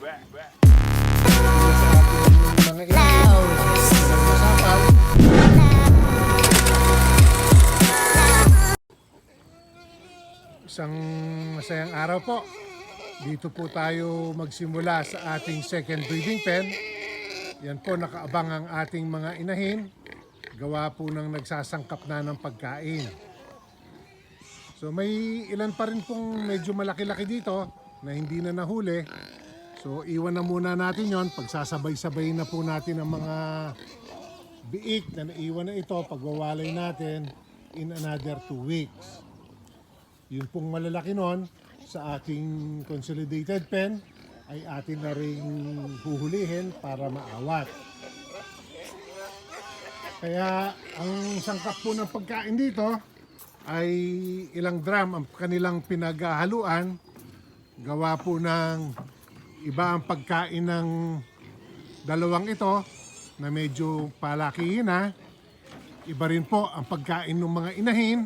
Isang masayang araw po. Dito po tayo magsimula sa ating second breeding pen. Yan po nakaabang ang ating mga inahin. Gawa po ng nagsasangkap na ng pagkain. So may ilan pa rin pong medyo malaki-laki dito na hindi na nahuli. So iwan na muna natin yon Pagsasabay-sabay na po natin ang mga biik na naiwan na ito. Pagwawalay natin in another two weeks. Yun pong malalaki nun sa ating consolidated pen ay atin na rin huhulihin para maawat. Kaya ang sangkap po ng pagkain dito ay ilang drum ang kanilang pinaghahaluan. Gawa po ng iba ang pagkain ng dalawang ito na medyo palakihin na. Iba rin po ang pagkain ng mga inahin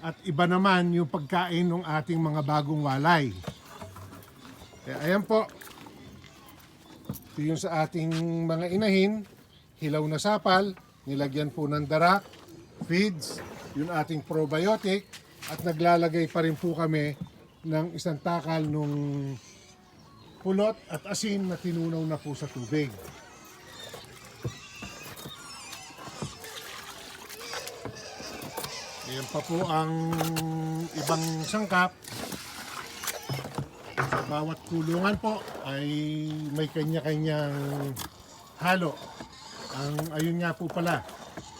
at iba naman yung pagkain ng ating mga bagong walay. Kaya ayan po. Ito yung sa ating mga inahin. Hilaw na sapal. Nilagyan po ng darak. Feeds. Yung ating probiotic. At naglalagay pa rin po kami ng isang takal nung pulot at asin na tinunaw na po sa tubig. Ayan pa po ang ibang sangkap. Sa bawat kulungan po ay may kanya-kanyang halo. Ang ayun nga po pala,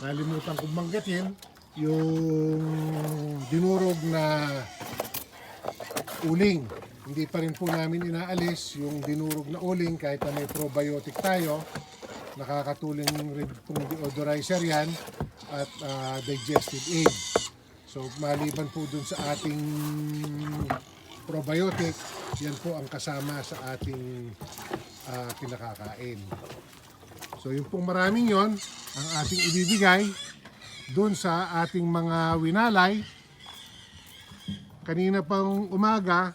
nalimutan kong banggitin, yung dinurog na uling. Hindi pa rin po namin inaalis yung dinurog na uling kahit na may probiotic tayo. Nakakatulong rin pong deodorizer yan at ah, digestive aid. So maliban po dun sa ating probiotic, yan po ang kasama sa ating ah, pinakakain. So yung pong maraming yon ang ating ibibigay dun sa ating mga winalay. Kanina pang umaga,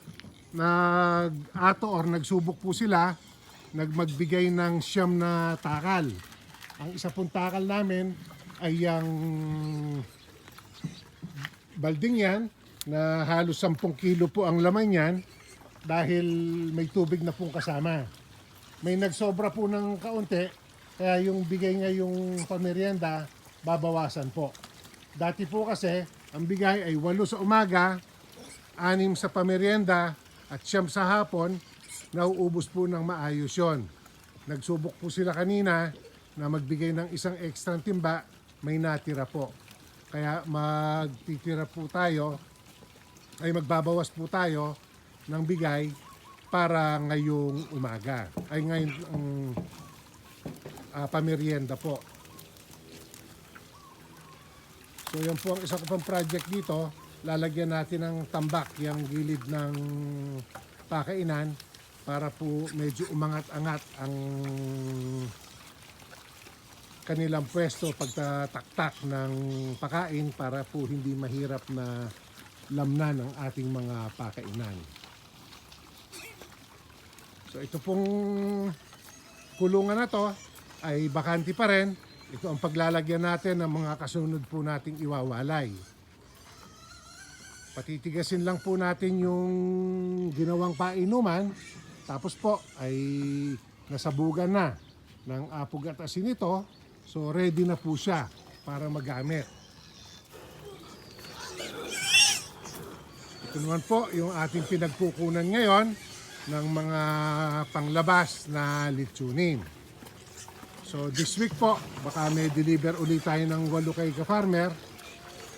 nag-ato or nagsubok po sila, nagmagbigay ng siyam na takal. Ang isa pong takal namin ay yung balding yan na halos 10 kilo po ang laman yan dahil may tubig na pong kasama. May nagsobra po ng kaunti kaya yung bigay nga yung pamerienda babawasan po. Dati po kasi ang bigay ay 8 sa umaga, 6 sa pamerienda at siyam sa hapon, nauubos po ng maayos yon. Nagsubok po sila kanina na magbigay ng isang extra timba, may natira po. Kaya magtitira po tayo, ay magbabawas po tayo ng bigay para ngayong umaga. Ay ngayon ang ah, pamerienda po. So yan po ang isa ko pang project dito. Lalagyan natin ng tambak yung gilid ng pakainan para po medyo umangat-angat ang kanilang pwesto pagtataktak ng pakain para po hindi mahirap na lamnan ang ating mga pakainan. So ito pong kulungan na to ay bakanti pa rin. Ito ang paglalagyan natin ng mga kasunod po nating iwawalay. Patitigasin lang po natin yung ginawang painuman. Tapos po ay nasabugan na ng apog at asin ito. So ready na po siya para magamit. Ito naman po yung ating pinagkukunan ngayon ng mga panglabas na litsunin. So this week po, baka may deliver ulit tayo ng walo ka-farmer.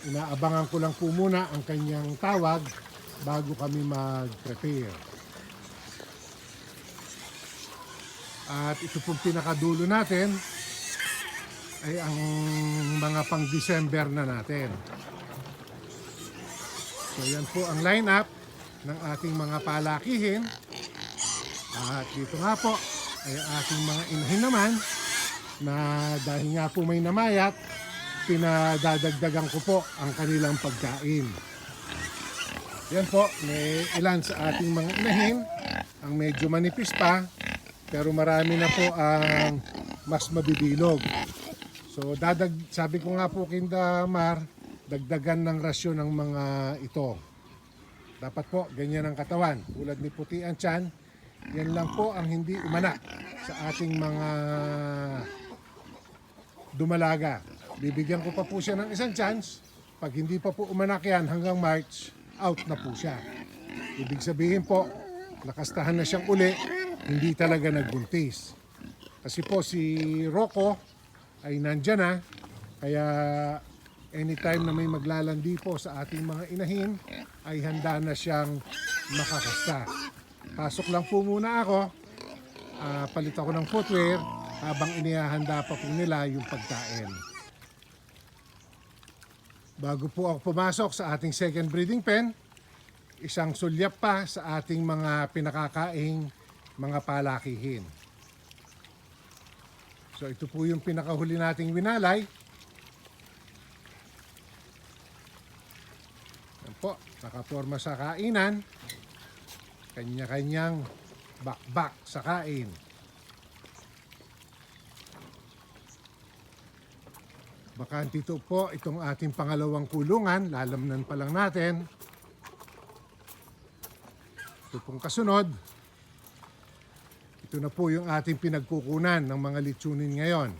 Inaabangan ko lang po muna ang kanyang tawag bago kami mag-prepare. At ito pong pinakadulo natin ay ang mga pang December na natin. So yan po ang lineup ng ating mga palakihin. At dito nga po ay ating mga inahin naman na dahil nga po may namayat, pinadadagdagan ko po ang kanilang pagkain. Yan po, may ilan sa ating mga inahin ang medyo manipis pa, pero marami na po ang mas mabibilog. So dadag sabi ko nga po kinda Mar, dagdagan ng rasyon ng mga ito. Dapat po ganyan ang katawan. Tulad ni puti ang tiyan, yan lang po ang hindi umanak sa ating mga dumalaga. Bibigyan ko pa po siya ng isang chance. Pag hindi pa po umanak yan hanggang March, out na po siya. Ibig sabihin po, nakastahan na siyang uli, hindi talaga nagbuntis. Kasi po si Rocco ay nandyan na, kaya anytime na may maglalandi po sa ating mga inahin, ay handa na siyang makakasta. Pasok lang po muna ako, ah, palit ako ng footwear habang inihahanda pa po nila yung pagkain. Bago po ako pumasok sa ating second breeding pen, isang sulyap pa sa ating mga pinakakaing mga palakihin. So ito po yung pinakahuli nating winalay. Yan po, nakaporma sa kainan. Kanya-kanyang bakbak sa kain. Bakante ito po itong ating pangalawang kulungan. Lalamnan pa lang natin. Ito pong kasunod. Ito na po yung ating pinagkukunan ng mga litsunin ngayon.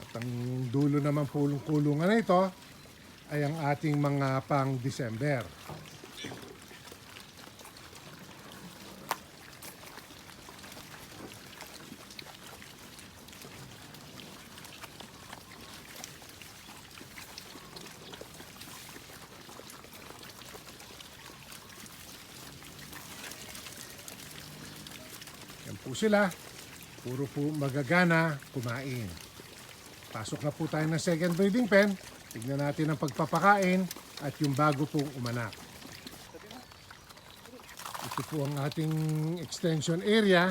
At dulo naman pulong kulungan na ito ay ang ating mga pang December. Yan po sila. Puro po magagana kumain. Pasok na po tayo ng second breeding pen. Tignan natin ang pagpapakain at yung bago pong umanak. Ito po ang ating extension area.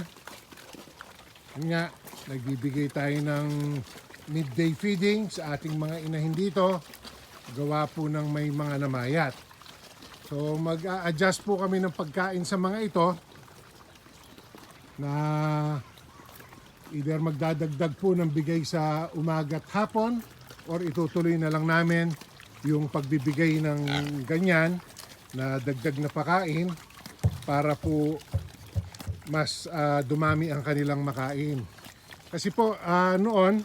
Yun nga, nagbibigay tayo ng midday feeding sa ating mga inahin dito. Gawa po ng may mga namayat. So mag-a-adjust po kami ng pagkain sa mga ito na either magdadagdag po ng bigay sa umaga at hapon or itutuloy na lang namin yung pagbibigay ng ganyan na dagdag na pakain para po mas ah, dumami ang kanilang makain. Kasi po ah, noon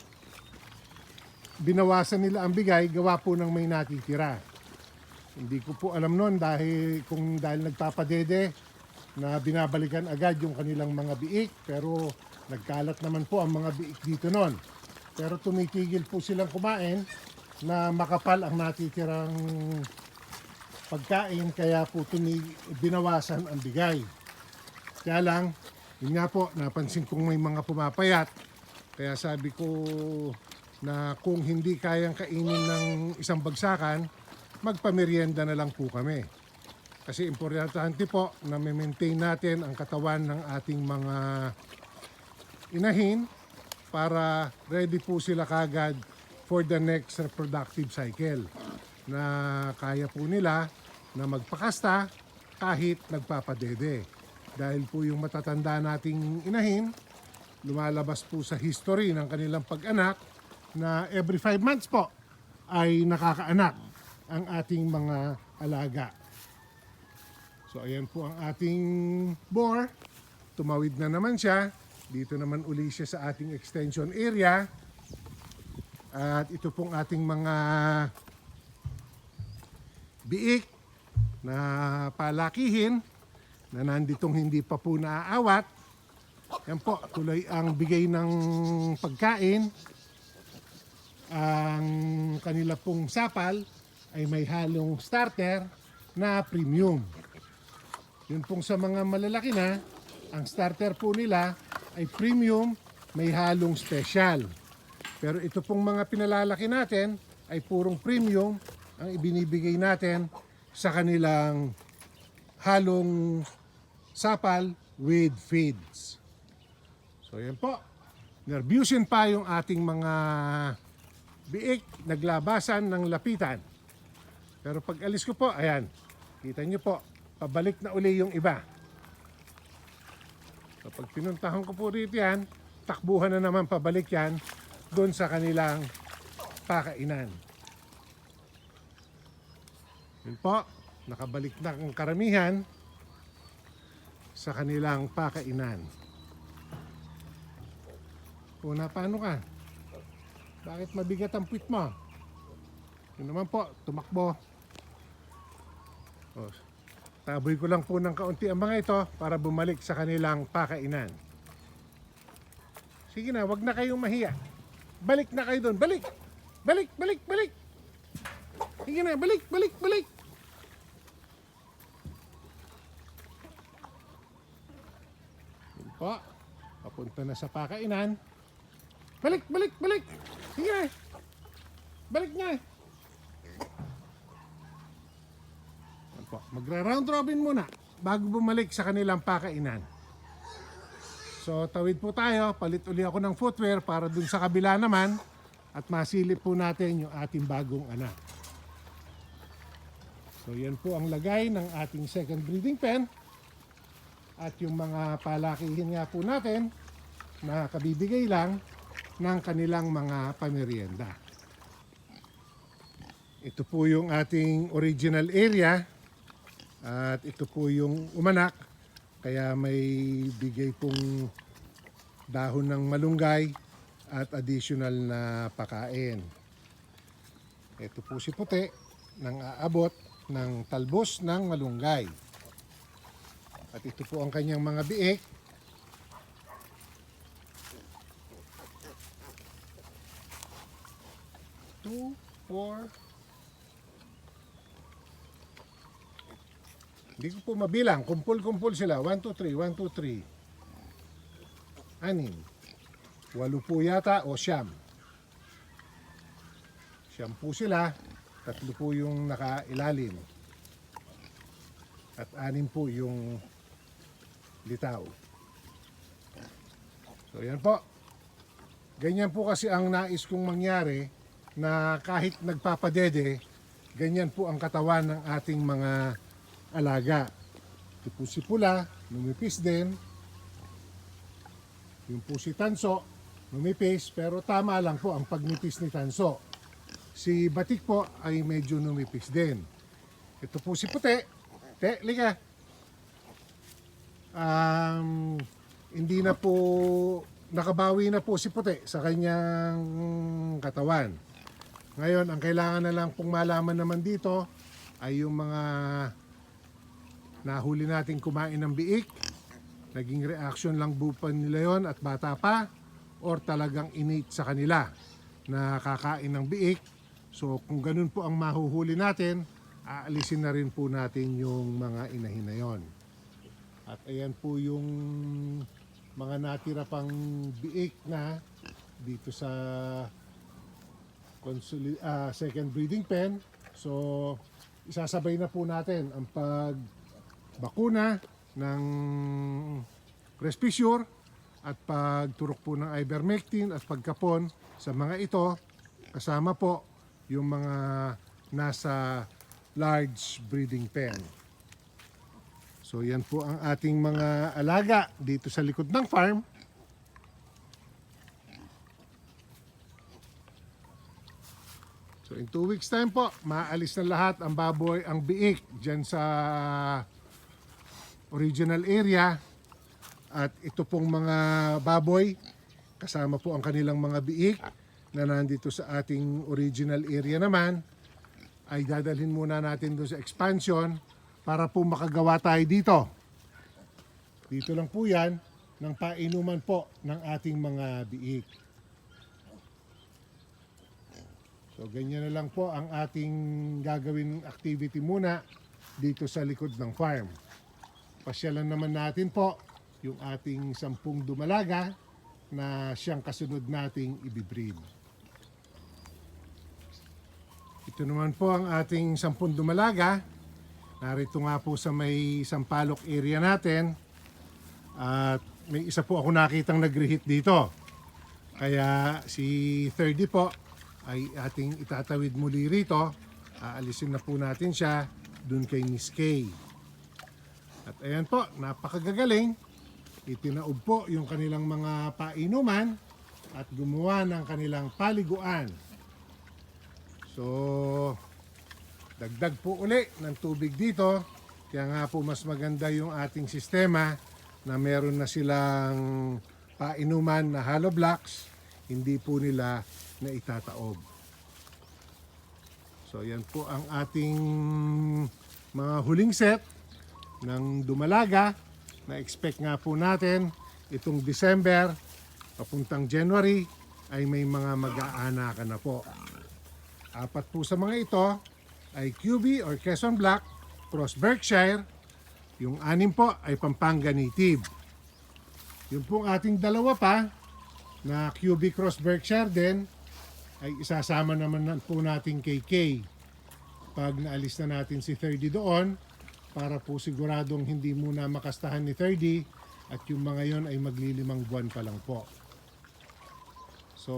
binawasan nila ang bigay gawa po ng may natitira. Hindi ko po alam noon dahil kung dahil nagpapadede na binabalikan agad yung kanilang mga biik pero nagkalat naman po ang mga biik dito noon. Pero tumitigil po silang kumain na makapal ang natitirang pagkain kaya po tumi- binawasan ang bigay. Kaya lang, yun nga po, napansin kong may mga pumapayat. Kaya sabi ko na kung hindi kayang kainin ng isang bagsakan, magpamerienda na lang po kami. Kasi importante po na maintain natin ang katawan ng ating mga inahin para ready po sila kagad for the next reproductive cycle na kaya po nila na magpakasta kahit nagpapadede. Dahil po yung matatanda nating inahin, lumalabas po sa history ng kanilang pag-anak na every 5 months po ay nakakaanak ang ating mga alaga. So ayan po ang ating boar. Tumawid na naman siya. Dito naman uli siya sa ating extension area. At ito pong ating mga biik na palakihin na nanditong hindi pa po naaawat. Yan po, tuloy ang bigay ng pagkain. Ang kanila pong sapal ay may halong starter na premium. Yun pong sa mga malalaki na, ang starter po nila ay premium, may halong special. Pero ito pong mga pinalalaki natin ay purong premium ang ibinibigay natin sa kanilang halong sapal with feeds. So yan po. Nervyusin pa yung ating mga biik, naglabasan ng lapitan. Pero pag alis ko po, ayan, kita nyo po, pabalik na uli yung iba. So pag pinuntahan ko po rito yan, takbuhan na naman pabalik yan doon sa kanilang pakainan. Yun po, nakabalik na ang karamihan sa kanilang pakainan. Una, paano ka? Bakit mabigat ang puwit mo? Yun naman po, tumakbo. O, taboy ko lang po ng kaunti ang mga ito para bumalik sa kanilang pakainan. Sige na, wag na kayong mahiya. Balik na kayo doon. Balik! Balik, balik, balik! Sige na, balik, balik, balik! Yun po. Papunta na sa pakainan. Balik, balik, balik! Sige na! Balik niya! Po. Magra-round robin muna bago bumalik sa kanilang pakainan. So tawid po tayo, palit uli ako ng footwear para dun sa kabila naman at masilip po natin yung ating bagong anak. So yan po ang lagay ng ating second breeding pen at yung mga palakihin nga po natin na kabibigay lang ng kanilang mga pamerienda. Ito po yung ating original area at ito po yung umanak kaya may bigay pong dahon ng malunggay at additional na pakain. Ito po si puti nang aabot ng talbos ng malunggay. At ito po ang kanyang mga biik. Two, four, Hindi ko po mabilang. Kumpul-kumpul sila. 1, 2, 3, 1, 2, 3. Anim. Walo po yata o siyam. Siyam po sila. Tatlo po yung nakailalim. At anim po yung litaw. So yan po. Ganyan po kasi ang nais kong mangyari na kahit nagpapadede, ganyan po ang katawan ng ating mga alaga. Ito po si Pula, numipis din. Yung po si Tanso, numipis, pero tama lang po ang pagnipis ni Tanso. Si Batik po ay medyo numipis din. Ito po si Puti. Te, liga. Um, hindi na po, nakabawi na po si Puti sa kanyang katawan. Ngayon, ang kailangan na lang pong malaman naman dito ay yung mga nahuli natin kumain ng biik, naging reaction lang bupa nila yon at bata pa, or talagang innate sa kanila na kakain ng biik. So kung ganun po ang mahuhuli natin, aalisin na rin po natin yung mga inahin na yon. At ayan po yung mga natira pang biik na dito sa ah, second breeding pen. So isasabay na po natin ang pag bakuna ng Respisure at pagturok po ng ivermectin at pagkapon sa mga ito kasama po yung mga nasa large breeding pen. So yan po ang ating mga alaga dito sa likod ng farm. So in two weeks time po, maalis na lahat ang baboy, ang biik dyan sa original area at ito pong mga baboy kasama po ang kanilang mga biik na nandito sa ating original area naman ay dadalhin muna natin doon sa expansion para po makagawa tayo dito. Dito lang po yan ng painuman po ng ating mga biik. So ganyan na lang po ang ating gagawin activity muna dito sa likod ng farm. Pasyalan naman natin po yung ating sampung dumalaga na siyang kasunod nating ibibreed. Ito naman po ang ating sampun dumalaga. Narito nga po sa may Sampaloc area natin. At may isa po ako nakitang nag-reheat dito. Kaya si 30 po ay ating itatawid muli rito. Aalisin na po natin siya dun kay Miss Kay. At ayan po, napakagagaling. Itinaob po yung kanilang mga painuman at gumawa ng kanilang paliguan. So, dagdag po uli ng tubig dito. Kaya nga po mas maganda yung ating sistema na meron na silang painuman na hollow blocks, hindi po nila na itataob. So yan po ang ating mga huling set ng Dumalaga na expect nga po natin itong December papuntang January ay may mga mag-aanakan na po. Apat po sa mga ito ay QB or Quezon Black, Cross Berkshire, yung anim po ay Pampanga Native. Yung pong ating dalawa pa na QB Cross Berkshire din ay isasama naman na po natin kay Kay pag naalis na natin si 30 doon para po siguradong hindi muna makastahan ni 30 at yung mga yon ay maglilimang buwan pa lang po. So,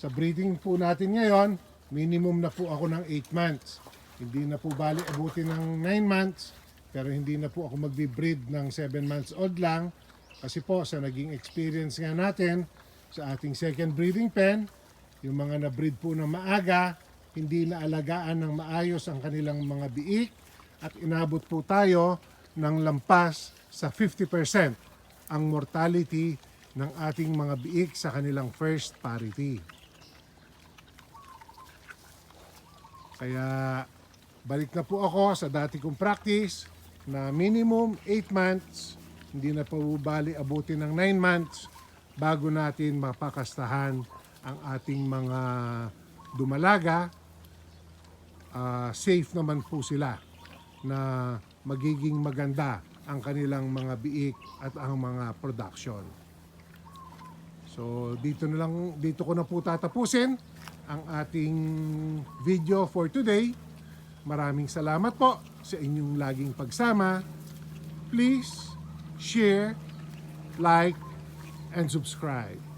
sa breeding po natin ngayon, minimum na po ako ng 8 months. Hindi na po bali abutin ng 9 months, pero hindi na po ako magbe-breed ng 7 months old lang. Kasi po, sa naging experience nga natin sa ating second breeding pen, yung mga na-breed po ng maaga, hindi na alagaan ng maayos ang kanilang mga biik at inabot po tayo ng lampas sa 50% ang mortality ng ating mga biik sa kanilang first parity. Kaya balik na po ako sa dati kong practice na minimum 8 months, hindi na po bali abutin ng 9 months bago natin mapakastahan ang ating mga dumalaga. Ah, safe naman po sila na magiging maganda ang kanilang mga biik at ang mga production. So dito na lang dito ko na po tatapusin ang ating video for today. Maraming salamat po sa inyong laging pagsama. Please share, like, and subscribe.